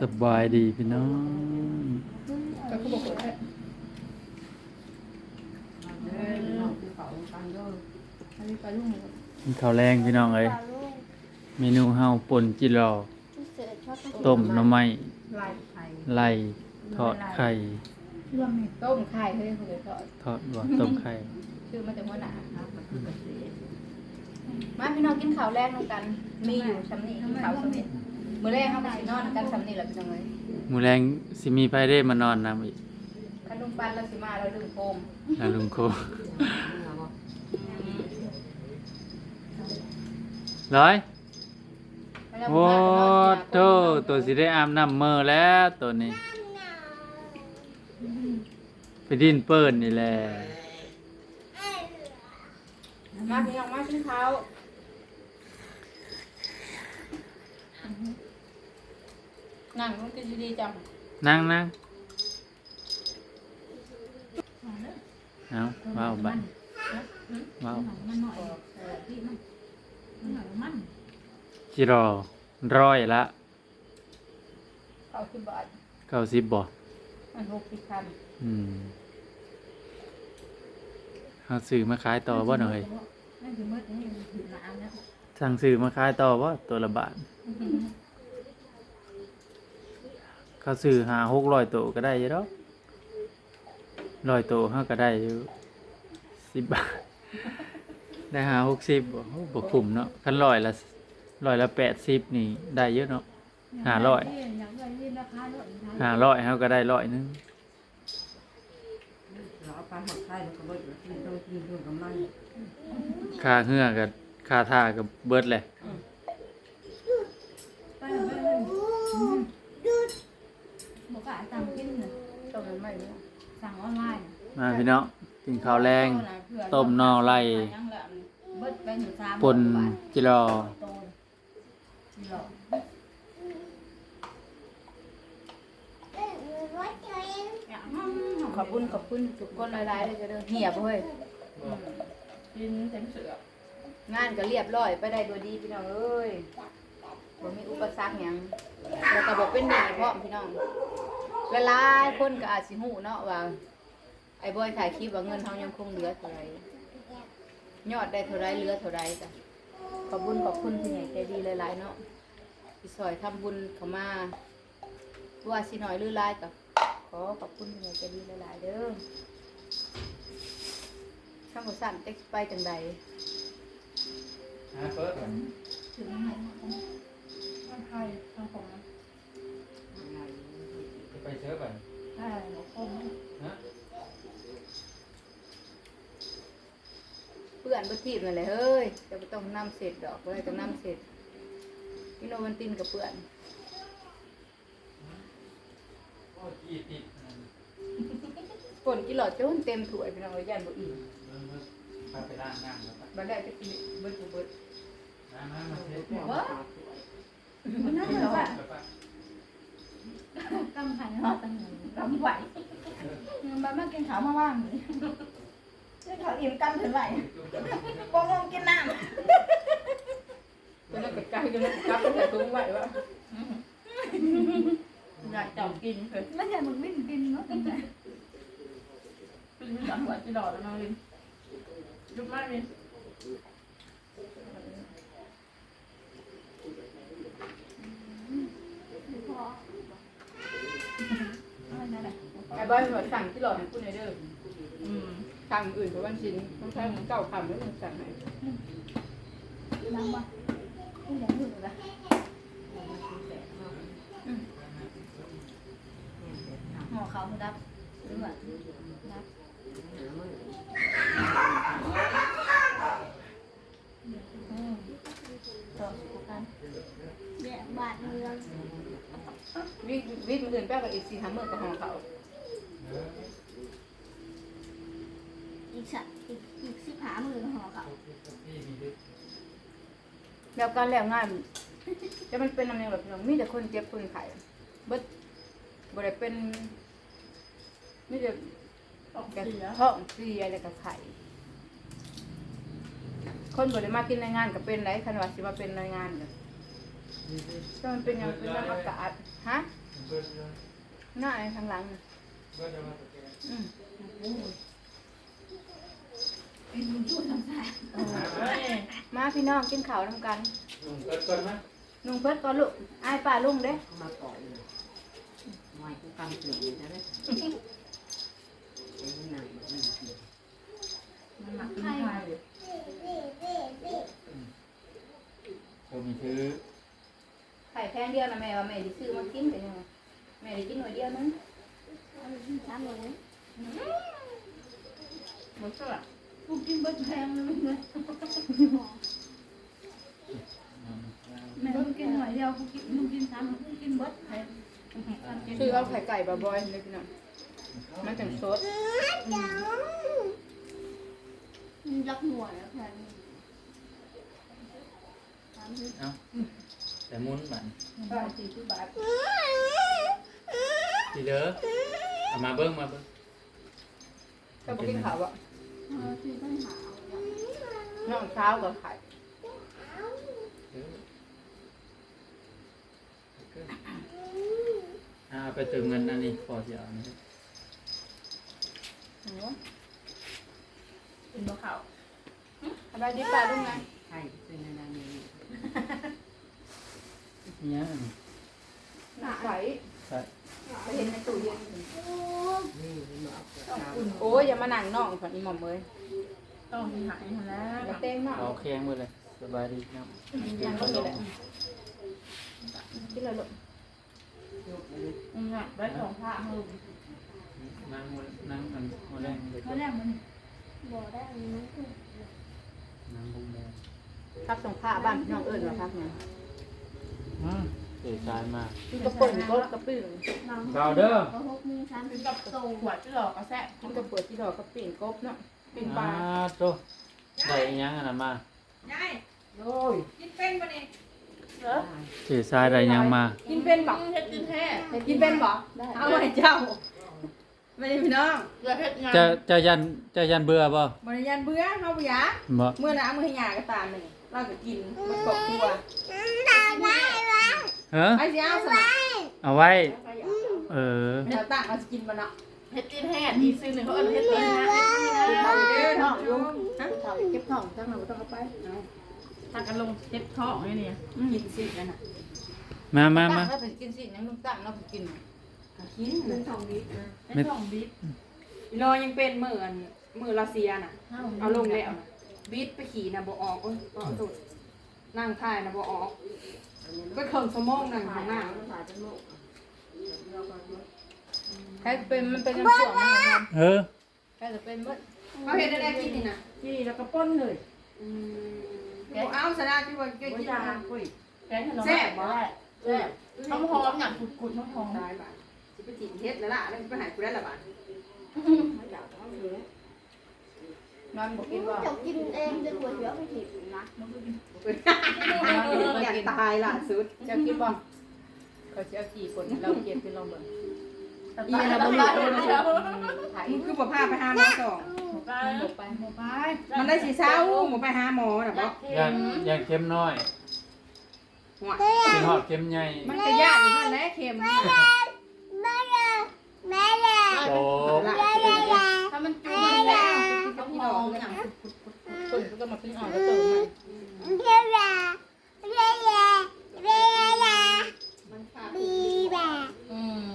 สบายดีพี่น้องก็คือบอกว่าเอ้ยน้องคือเขาฟังเด้ออันนี้ปลาลูกหมูกินข้าวแรงพี่น้องเอ้ยเมนูเฮาป่นจิรอต้มหน่อไม้ไล่ไข่ไล่ทอดไข่เรื่องนี้ต้มไข่เฮ้ยคุณเลยทอดทอดบ่ต้มไข่ชื่อมาจากหัวหน้าครับมันคือกระเสียมาพี่น้องกินข้าวแรกน้องกัน มีอยู่สำนีกินข้าวสำนี มื้อแรกเขาไปสินอนกันสำนีแหละพี่น้องเอ้ยหมูแรงสิมีไผได้มานอนนํอีกขนมปันเราสิมาเราลืมโฟมนะลุงโคร้อยแล้วโอ้เราโตตัวสิได้อาบน้ำมือแล้วตัวนี้ ไปดินเปิ้นนี่แหละมาพี่น้องมากินข้าว นั่งมันกินดีๆจังนั่งนั่งเอาว้าวบันว้าวมันหน่อยที่มันมันหน่อยมันจิรอร้อยละข้าวสิบบาทเก้าสิบบ่มันหกสิบพันอืมเอาซื้อมาขายต่อบ่หน่อยนั่นคือมืดนี่ถือน้ำแล้วสั่งซื้อมาขายต่อบ่ตัวละบาท เขาซื้อหาหกร้อยตัวก็ได้อยี่ดอกร้อยตัวเขาก็ได้อยู่สิบบาท ได้หาหกสิบบ่คุ้มเนาะคันร้อยละร้อยละแปดสิบนี่ได้เยอะเนาะหาร้อยอย่าลดหาร้อยเขาก็ได้ร้อยหนึงเราเอาไปหดไข่แล้วก็เบิดกินต้อนด้วยกำลังค่าเหือกับค่าท่ากับเบิดแหละ ไปไปบอ กว่าสั่งกินต้มมันไม่เนี่ยสั่งออนไลน์มาพี่น้องกินข้าวแรงต้มนอไล่เบิดไปอยู่สามปนจิรอโตจิหลอขอบคุณขอบคุณทุกคนหลายๆเลยจะเด้อเหียบเฮ้ยกินเต็มเสืองานก็เรียบร้อยไปได้ด้วยดีพี่น้องเอ้ยบ่มีอุปสรรคหยังแล้วก็บ่เป็นหนี้พร้อมพี่น้อง หลายๆคนก็อาจสิฮู้เนาะว่าไอ้บอยถ่ายคลิปว่าเงินเฮายังคงเหลือเท่าไหร่ยอดได้เท่าไหร่เหลือเท่าไหร่จ้ะขอบคุณขอบคุณที่ใหญ่ใจดีหลายๆเนาะที่ซอยทำบุญเข้ามาว่าสิน้อยหรือหลายก็ขอขอบคุณที่ใหญ่ใจดีหลายๆเด้อข้างหัวสั่นเต็กไปจังใดถึงไหนทางไทยทางของไป เชื้อไปใช่หนูคงฮะเพื่อนบ่ทีบนั่นแหละเฮ้ยจะบ่ต้องนำเสร็จดอกบ่ได้ต้องนำเสร็จพี่โนวันตินกับเพื่อนโอ้ยติดฝนกิโลจนเต็มถ้วยพี่น้องเอ้ยย่านบ่อิ่มพาไปล้างน้ำแล้วไปบ่ได้จะกินเบิดบ่เบิดน้ำน้ำมาเช็ดว่า นั่นเลยว่ากำไข่เนาะตั้ง รำไหว มันมากินข้าวมาว่างเลยกินข้าวอิ่มกำถึงไหวปองงกินน้ำจนนั้นก็ไกลจนนั้นก็กลับไปใส่ถุงไว้ว่าอยากจับกินเพิ่นไม่ใช่มึงไม่กินเนาะเป็นจังหวะกิโลแล้วน้องลินยุบมากเลยไอ้ บ้านว่าสั่งกิโลให้คุณเด้ออืมสั่งอื่นเพราะวันชิ้นต้องใช้มันเก่าคำแล้วมันสั่งให้น้ำบ่กูอยากดูเลยหอเขาดับหรือว่าดับต่อสุกันแยกบาทเมืองวิกวิกอื่นแป้งกับอีกสี่ห้ามื่นกับของเขา อีกสักอีกอีกสิบหามือหอเขาแล้วการแล้วงานจะมันเป็นอะไรแบบนี้มีแต่คนเจ็บคนไข้เบิดบ่ได้เป็นมีแต่กระท้องเสียแล้วก็ไข้คนบ่ได้มากินในงานก็เป็นไรคันว่าสิมาเป็นในงานก็ก็มันเป็นอย่างเป็นน้ำอากาศฮะหน้าไอ้ข้างหลังน่ะอื มเป็นมึงพูดทำซะมาพี่น้องกินข้าวน้ำกันลุงเกิดก่อนไหมลุงเพิ่นก่อนลูกอายป้าลุงเด้มาปล่อยเลยไม่กูกำเกลืออยู่นะเนี่ยไอ้หนังมันมันหมักเป็นไทยผมถือไข่แพงเดียวนะแม่ว่าแม่สิซื้อมากินเป็นยังไงแม่ได้กินหน่อยเดียวนึง สามเลยหมดเสื้อกูกินเบิดแพงเลยมึงแม่มึงกินหน่อยเดียวกูกินมึงกินสามมึงกินเบิดแพงซื้อเอาไข่ไก่บะบอยเลยพี่น้องมันจังสดมึงรักหน่วยแล้วแพงเอาแต่มุนบันบาทสี่สิบบาททีเด้อ เอามาเบิ้งมาเบิ้งก็บ่กินข้าวอะเออที่ต้องหาน้องเช้ากับไข่เด้ออ่าไปตึงเงินอันนี้พอจะเอานี่หัวเป็นบ่เขาสบายดีป้าลุงไงใช่เป็นอะไรนี่เนี่ยไข่ใช่ ไปเห็นในตู้เย็นนี่มันออกจากโอ้ยอย่ามานั่งน้องฝันอีหม่อมเลยต้องมีหายแล้วอย่าเต้งน้องเอาแข้งมือเลยสบายดีครับยังก็มีแหละกินเลยลูกยกเลยมึงอะได้สองผ้ามึงนั่งมือนั่งอันมือแรงเลยเขาแรกมันนั่งบุ้งแดงครับส่งผ้าบ้านพี่น้องเอิญมาพักเนี่ยอืมเสียใจมากกินกระปุ่นก็กระปิ้งเบาเด้อก็หกโมงเช้าเป็นกับโตหัวจะหลอกก็แซ่บกินกระเปิดที่ดอกกระปิ้งกบเนาะปิ้งปลาอ่าโตได้อีหยังอันนั้นมายายโอ้ยกินเป็นปะเนี่ยเหรอเสียใจได้อีหยังมา กินเป็นบ่เฮ็ดกินแท้กินเป็นบ่เอาไว้เจ้าไม่ได้พี่น้องเพื่อเฮ็ดงานจะจะยันจะยันเบื่อบ่บริยานเบื่อเฮาบ่อยากบ่เมื่อน้ำมือให้ยาก็ตามหนึ่ง เราก็กินมันกบครัวเฮ้อไอ้สิเอาสนะเอาไว้ เออเราตั้งเราจะกินมันเนาะเฮ็ดกินแท้อีซื้อหนึ่งเขาเอิ้นเฮ็ดกินนะกินเท่าอยู่เด้อท้องอยู่ฮะเท่าเก็บท้องทั้งนั้นบ่ต้องเอาไปเอาทางกันลงเจ็บท้องไอ้เนี่ยกินสินั่นน่ะมามาตั้มางแล้วเป็นกินสิยังลุงตั้งเรากินกินมันทองนิดนะไอ้ท้องบิดอีรอยังเป็นมืออันมือรัสเซียน่ะเอาลงแล้วน่ะ บิดไปขี่น่ะบ่ออกโอ้ยก็สุดนั่งท่ายน่ะบ่ออกก็เคิงสมองนั่งข้างหน้าถ่ายเป็นโลกใครเป็นมันเป็นน้ำส่วงมันนะครับเออใครจะเป็นมดเขาเห็นได้กินนี่น่ะที่แล้วก็ป้นเลยอืมบ่เอาสนะที่ว่าเกี่ยวบ่กินยาน่ะคุยแกงขนมแซ่บบ่ได้แซ่บหอมหอมอย่างกุดๆหอมหอมตายบาดสิไปถิ่นเฮ็ดแล้วล่ะแล้วสิไปหายกูได้ละบาด นอนบอกกินว่าจะกินเองจะปวดหัวไม่ผิดนะอยากตายล่ะสุดจะกินบ่เขาจะเอากี่คนเราเก็บเป็นลองเบิ่งอีน่ะบ่มาโดนแล้วถ่ายมึงคือบ่พาไปหาหมอสองไปหมกไปหมกไปมันได้สิเช้าหมูไปหาหมอน่ะบ่ยันยันเค็มน้อยหัวกินหอดเค็มใหญ่มันก็ยากอยู่นั่นแหละเค็มโตถ้ามันจุ่มมันแล้ว กินกับพี่น้องอย่างคนก็มาขึ้นอ่อนแล้วเติมมันมันฝาดอืม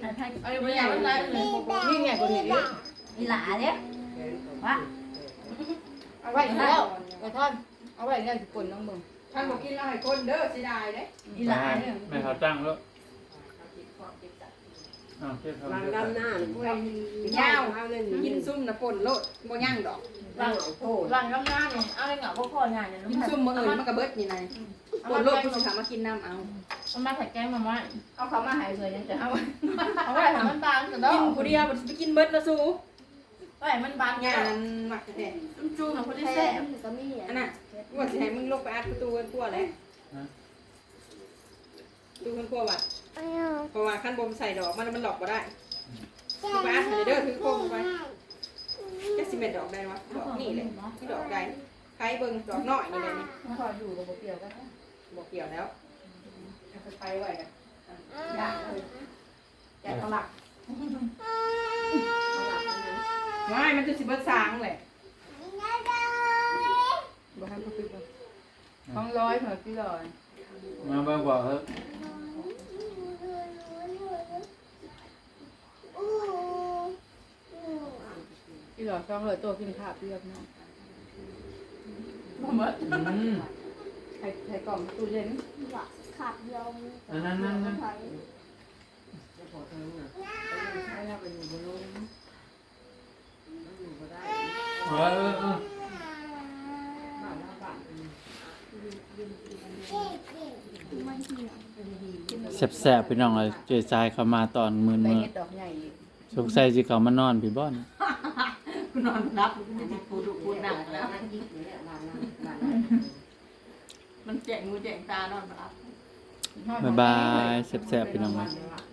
ไอ้ไผไอ้บ่อยากมันได้เลยนี่ไงคนนี้อีหลาเด้ว่าเอาไว้แล้วกระท่อนเอาไว้เนี่ยคนน้องมึงท่านบอกกินแล้วให้คนเด้อเสิได้เด้อีหลาเนี่ยแม่เขาตั้งแล้ว อ้าวเก็บเขาบางเก็บดำหน้าหรือพวกยาวเอาเลยกินซุ่มนะป่นโลดบ่ย่างดอกร่างโทษหลังกำงานนี่เอาเลยเหงาบ่พองานเนี่ยกินซุ่มมื้ออื่นมันก็เบิดนี่นายป่นโลดกูสิถามมากินน้ำเอามันมาใส่แกงมาว่าเอาเขามาหายเลยยังจะเอาเอาไว้ให้มันบางกันเนาะกินผู้เดียวบ่สิไปกินเบิดละสู้ไว้ให้มันบางย่ากันนั้นมักแท้จุ่มๆน่ะคนที่แซ่บอันน่ะกูว่าสิให้มึงลงไปอัดประตูกันกลัวแหละดูกันกลัววัด เพราะว่าคันบ่ใส่ดอกมันมันหลอกบ่ได้ลงไปอัดให้เด้อถือโคมไปจะสิเม็ดดอกได้วะดอกนี่แหละที่ดอกได้ใครเบิ่งดอกน้อยนี่แหละนี่มันพออยู่กับบ่เกี่ยวกันนะบ่เกี่ยวแล้วเอาไปไปไว้กันยากเลยแกะตลักไม่มันจะสิเบิดสางแหละบ่ให้เขาปิดบ่ของร้อยเหรอพี่ร้อยมาเบิ่งบอกเฮ้ย พี่ร้อยสองร้อยตัวกินข้าวเรียบเนาะบ่หมดอืมใส่ใส่กล่องตู้เย็นขาดเดียวอันนั้นนั่นนั่นไทยจะพอเธอน่ะใช้แล้วไปอยู่บนโลกมันอยู่บ่ได้เออเออเออบ้านละบ้านไม่เหี่ยวแสบๆพี่น้องเลยเจอชายเข้ามาตอนมื้อได้มื้อเห็ดดอกใหญ่อีก สงสัยสิเขามานอนพี่บ่อนกู นอนรับกูไม่ได้พูดพูดหนักแล้วนั่งยิบอยู่เนี่ยบ้านนั้นบ้านนั้นมันแจงงูแจงตานอนบ่หลับ บ๊ายบายแสบๆพี่น้องเลยบ้านนั้น